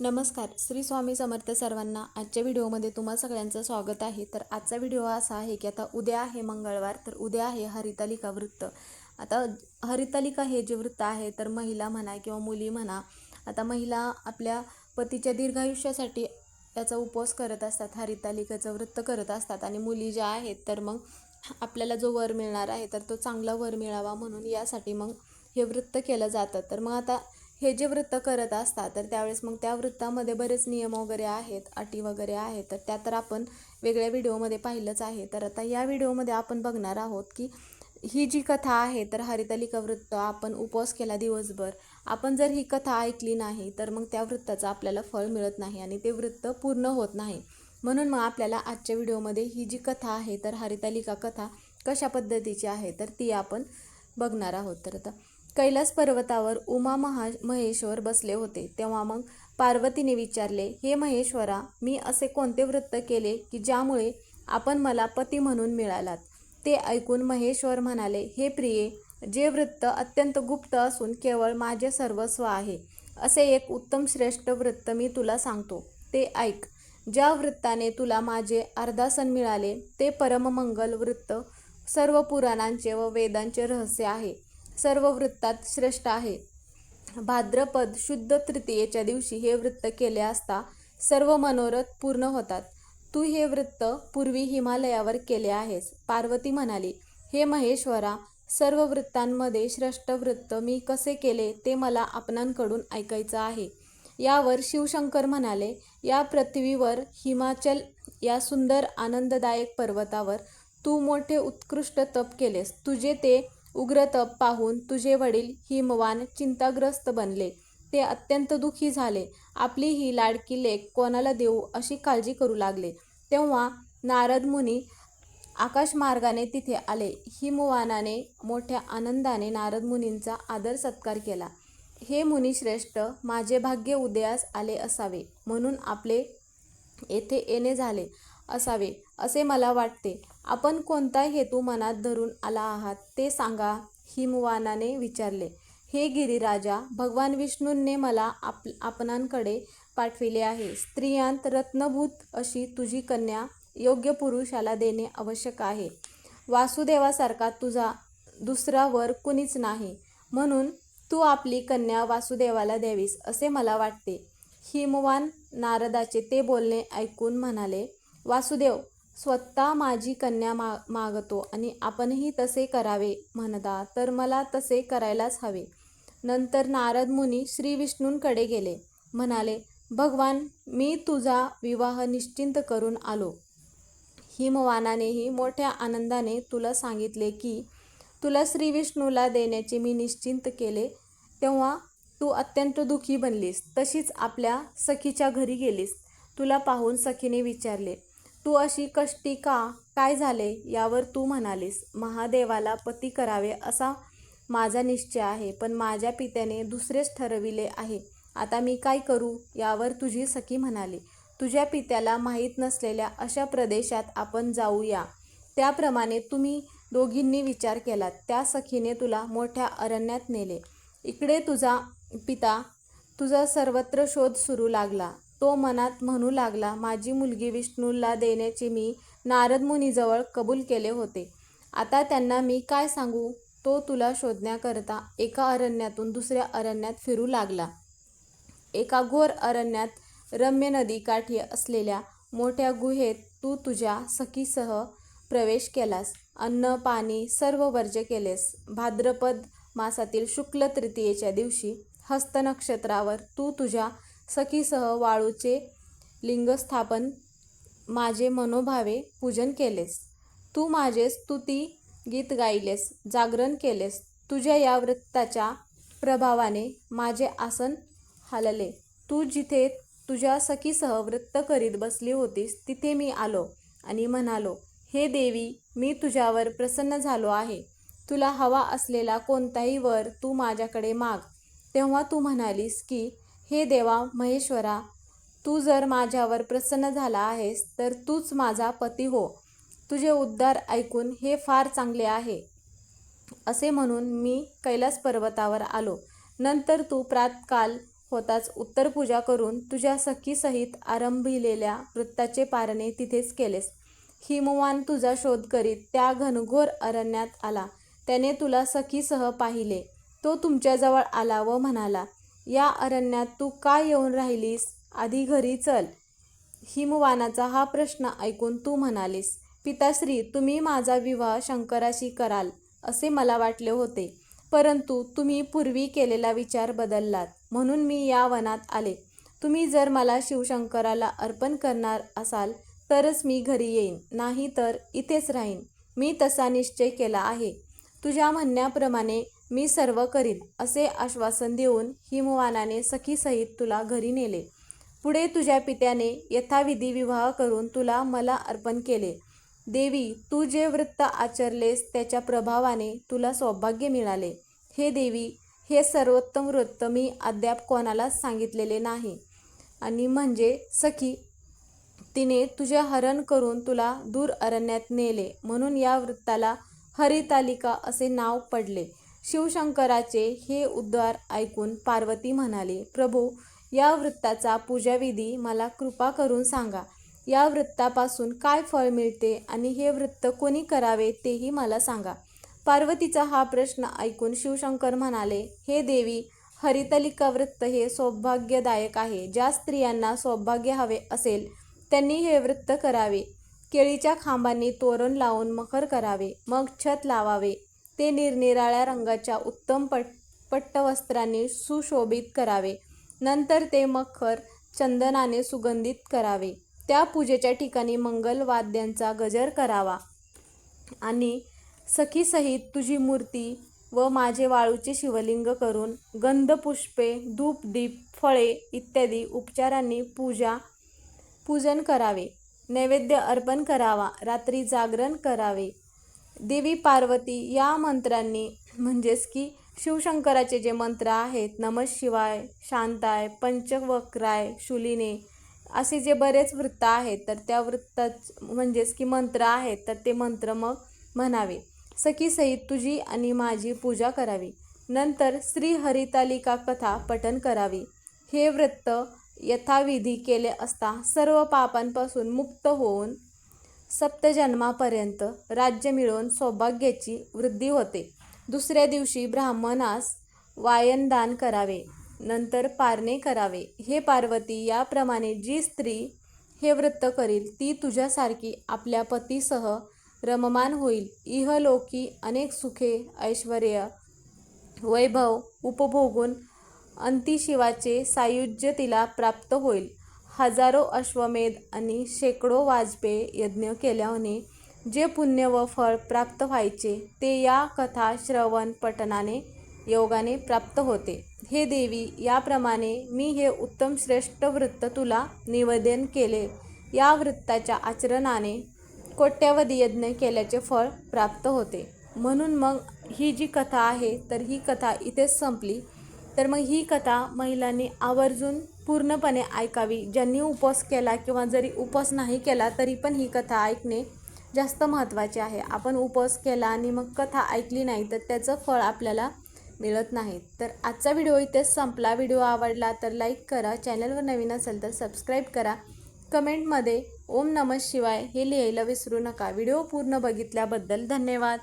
नमस्कार. श्री स्वामी समर्थ सर्वांना आजच्या व्हिडिओमध्ये तुम्हा सगळ्यांचं स्वागत आहे. तर आजचा व्हिडिओ असा आहे की आता उद्या आहे मंगळवार तर उद्या आहे हरितालिका वृत्त. आता हरितालिका हे जे वृत्त आहे तर महिला म्हणा किंवा मुली म्हणा आता महिला आपल्या पतीच्या दीर्घायुष्यासाठी याचा उपवास करत असतात हरितालिकेचं वृत्त करत असतात आणि मुली ज्या आहेत तर मग आपल्याला जो वर मिळणार आहे तर तो चांगला वर मिळावा म्हणून यासाठी मग हे वृत्त केलं जातं. तर मग आता हे जे वृत्त करत असतात तर त्यावेळेस मग त्या वृत्तामध्ये बरेच नियम वगैरे आहेत अटी वगैरे आहेत. तर त्या तर आपण वेगळ्या व्हिडिओमध्ये पाहिलंच आहे. तर आता या व्हिडिओमध्ये आपण बघणार आहोत की ही जी कथा आहे तर हरितालिका वृत्त आपण उपवास केला दिवसभर. आपण जर ही कथा ऐकली नाही तर मग त्या वृत्ताचं आपल्याला फळ मिळत नाही आणि ते वृत्त पूर्ण होत नाही. म्हणून मग आपल्याला आजच्या व्हिडिओमध्ये ही जी कथा आहे तर हरितालिका कथा कशा पद्धतीची आहे तर ती आपण बघणार आहोत. तर आता कैलास पर्वतावर उमा महा महेश्वर बसले होते. तेव्हा मग पार्वतीने विचारले हे महेश्वरा मी असे कोणते वृत्त केले की ज्यामुळे आपण मला पती म्हणून मिळालात? ते ऐकून महेश्वर म्हणाले हे प्रिये जे वृत्त अत्यंत गुप्त असून केवळ माझे सर्वस्व आहे असे एक उत्तम श्रेष्ठ वृत्त मी तुला सांगतो. ते ऐक ज्या वृत्ताने तुला माझे अर्धासन मिळाले ते परममंगल वृत्त सर्व पुराणांचे व वेदांचे रहस्य आहे. सर्व वृत्तात श्रेष्ठ आहे. भाद्रपद शुद्ध तृतीयेच्या दिवशी हे वृत्त केले असता सर्व मनोरथ पूर्ण होतात. तू हे वृत्त पूर्वी हिमालयावर केले आहेस पार्वती म्हणाली. हे महेश्वरा सर्व वृत्तांमध्ये श्रेष्ठ वृत्त मी कसे केले ते मला आपणांकडून ऐकायचं आहे. यावर शिवशंकर म्हणाले या पृथ्वीवर हिमाचल या सुंदर आनंददायक पर्वतावर तू मोठे उत्कृष्ट तप केलेस. तुझे ते उग्र तप पाहून तुझे वडील हिमवान चिंताग्रस्त बनले. ते अत्यंत दुःखी झाले. आपली ही लाडकी लेख कोणाला देऊ अशी काळजी करू लागले. तेव्हा नारद मुनी आकाशमार्गाने तिथे आले. हिमवानाने मोठ्या आनंदाने नारद मुनींचा आदर सत्कार केला. हे मुनिश्रेष्ठ माझे भाग्य उदयास आले असावे. म्हणून आपले येथे येणे झाले असावे. असे मला वाटते. आपण कोणता हेतू मनात धरून आला आहात ते सांगा हिमवानाने विचारले. हे गिरिराजा भगवान विष्णूंने मला आप आपणांकडे पाठविले आहे. स्त्रियांत रत्नभूत अशी तुझी कन्या योग्य पुरुषाला देणे आवश्यक आहे. वासुदेवासारखा तुझा दुसरा वर कुणीच नाही. म्हणून तू आपली कन्या वासुदेवाला द्यावीस असे मला वाटते. हिमवान नारदाचे ते बोलणे ऐकून म्हणाले वासुदेव स्वतः माझी कन्या मा मागतो आणि आपणही तसे करावे म्हणता तर मला तसे करायलाच हवे. नंतर नारद मुनी श्री विष्णूंकडे गेले. म्हणाले भगवान मी तुझा विवाह निश्चिंत करून आलो. हिमवानानेही मोठ्या आनंदाने तुला सांगितले की तुला श्री विष्णूला देण्याचे मी निश्चिंत केले. तेव्हा तू अत्यंत दुःखी बनलीस. तशीच आपल्या सखीच्या घरी गेलीस. तुला पाहून सखीने विचारले तू अशी कष्टी का? काय झाले? यावर तू म्हणालीस महादेवाला पती करावे असा माझा निश्चय आहे पण माझ्या पित्याने दुसरेच ठरविले आहे. आता मी काय करू? यावर तुझी सखी म्हणाली. तुझ्या पित्याला माहीत नसलेल्या अशा प्रदेशात आपण जाऊया. त्याप्रमाणे तुम्ही दोघींनी विचार केलात. त्या सखीने तुला मोठ्या अरण्यात नेले. इकडे तुझा पिता तुझा सर्वत्र शोध सुरू लागला. तो मनात म्हणू लागला माझी मुलगी विष्णूला देण्याचे मी नारद मुनीजवळ कबूल केले होते. आता त्यांना मी काय सांगू तो तुला शोधण्याकरता एका अरण्यातून दुसऱ्या अरण्यात फिरू लागला. एका घोर अरण्यात रम्य नदी काठी असलेल्या मोठ्या गुहेत तू तुझ्या सखीसह प्रवेश केलास. अन्न पाणी सर्व वर्ज्य केलेस. भाद्रपद मासातील शुक्ल तृतीयेच्या दिवशी हस्तनक्षत्रावर तू तू तुझ्या सखीसह वाळूचे लिंगस्थापन माझे मनोभावे पूजन केलेस. तू माझे स्तुती गीत गायलेस जागरण केलेस. तुझ्या या वृत्ताच्या प्रभावाने माझे आसन हलले. तू जिथे तुझ्या सखीसह वृत्त करीत बसली होतीस तिथे मी आलो आणि म्हणालो हे देवी मी तुझ्यावर प्रसन्न झालो आहे. तुला हवा असलेला कोणताही वर तू माझ्याकडे माग. तेव्हा तू म्हणालीस की हे देवा महेश्वरा तू जर माझ्यावर प्रसन्न झाला आहेस तर तूच माझा पती हो. तुझे उद्गार ऐकून हे फार चांगले आहे. असे म्हणून मी कैलास पर्वतावर आलो. नंतर तू प्रातकाल होताच उत्तर पूजा करून तुझ्या सखीसहित आरंभिलेल्या वृत्ताचे पारणे तिथेच केलेस. हिमवान तुझा शोध करीत त्या घनघोर अरण्यात आला. त्याने तुला सखीसह पाहिले. तो तुमच्याजवळ आला व म्हणाला या अरण्यात तू का येऊन राहिलीस? आधी घरी चल. हिमवानाचा हा प्रश्न ऐकून तू म्हणालीस पिताश्री तुम्ही माझा विवाह शंकराशी कराल असे मला वाटले होते. परंतु तुम्ही पूर्वी केलेला विचार बदललात म्हणून मी या वनात आले. तुम्ही जर मला शिवशंकराला अर्पण करणार असाल तरच मी घरी येईन नाही तर इथेच राहीन. मी तसा निश्चय केला आहे. तुझ्या म्हणण्याप्रमाणे मी सर्व करीन असे आश्वासन देऊन हिमवानाने सखीसहित तुला घरी नेले. पुढे तुझ्या पित्याने यथाविधी विवाह करून तुला मला अर्पण केले. देवी तू जे वृत्त आचरलेस त्याच्या प्रभावाने तुला सौभाग्य मिळाले. हे देवी हे सर्वोत्तम वृत्त मी अद्याप कोणालाच सांगितलेले नाही. आणि म्हणजे सखी तिने तुझे हरण करून तुला दूर अरण्यात नेले म्हणून या वृत्ताला हरितालिका असे नाव पडले. शिवशंकराचे हे उद्गार ऐकून पार्वती म्हणाले प्रभू या वृत्ताचा पूजाविधी मला कृपा करून सांगा. या वृत्तापासून काय फळ मिळते आणि हे वृत्त कोणी करावे तेही मला सांगा. पार्वतीचा हा प्रश्न ऐकून शिवशंकर म्हणाले हे देवी हरितलिका वृत्त हे सौभाग्यदायक आहे. ज्या स्त्रियांना सौभाग्य हवे असेल त्यांनी हे वृत्त करावे. केळीच्या खांबांनी तोरण लावून मखर करावे. मग छत लावावे. ते निरनिराळ्या रंगाच्या उत्तम पट पट्टवस्त्रांनी सुशोभित करावे. नंतर ते मखर चंदनाने सुगंधित करावे. त्या पूजेच्या ठिकाणी मंगलवाद्यांचा गजर करावा. आणि सखीसहित तुझी मूर्ती व माझे वाळूचे शिवलिंग करून गंधपुष्पे धूप दीप फळे इत्यादी उपचारांनी पूजा पूजन करावे. नैवेद्य अर्पण करावा. रात्री जागरण करावे. देवी पार्वती या मंत्रांनी म्हणजेच की शिवशंकराचे जे मंत्र आहेत नमः शिवाय शांताय पंचवक्राय शुलिने असे जे बरेच वृत्त आहेत तर त्या वृत्तात म्हणजेच की मंत्र आहेत तर ते मंत्र मग म्हणावे. सखीसहित तुझी आणि माझी पूजा करावी. नंतर श्री हरितालिका कथा पठन करावी. हे वृत्त यथाविधी केले असता सर्व पापांपासून मुक्त होऊन सप्तजन्मापर्यंत राज्य मिळवून सौभाग्याची वृद्धी होते. दुसऱ्या दिवशी ब्राह्मणास वायनदान करावे नंतर पारणे करावे. हे पार्वती याप्रमाणे जी स्त्री हे वृत्त करील ती तुझ्यासारखी आपल्या पतीसह रममान होईल. इहलोकी अनेक सुखे ऐश्वर्य वैभव उपभोगून अंतिशिवाचे सायुज्य तिला प्राप्त होईल. हजारो अश्वमेध आणि शेकडो वाजपेय यज्ञ केल्याने जे पुण्य व फळ प्राप्त व्हायचे ते या कथा श्रवण पठनाने योगाने प्राप्त होते. हे देवी याप्रमाणे मी हे उत्तम श्रेष्ठ वृत्त तुला निवेदन केले. या वृत्ताच्या आचरणाने कोट्यावधी यज्ञ केल्याचे फळ प्राप्त होते. म्हणून मग ही जी कथा आहे तर ही कथा इथेच संपली. तर मग ही कथा महिलांनी आवर्जून पूर्णपणे ऐकावी. ज्यांनी उपवास केला किंवा जरी उपवास नाही केला तरी पण ही कथा ऐकणे जास्त महत्त्वाचे आहे. आपण उपवास केला आणि मग कथा ऐकली नाही तर त्याचं फळ आपल्याला मिळत नाही. तर आजचा व्हिडिओ इथेच संपला. व्हिडिओ आवडला तर लाईक करा. चॅनलवर नवीन असेल तर सबस्क्राईब करा. कमेंटमध्ये ओम नमः शिवाय हे लिहायला विसरू नका. व्हिडिओ पूर्ण बघितल्याबद्दल धन्यवाद.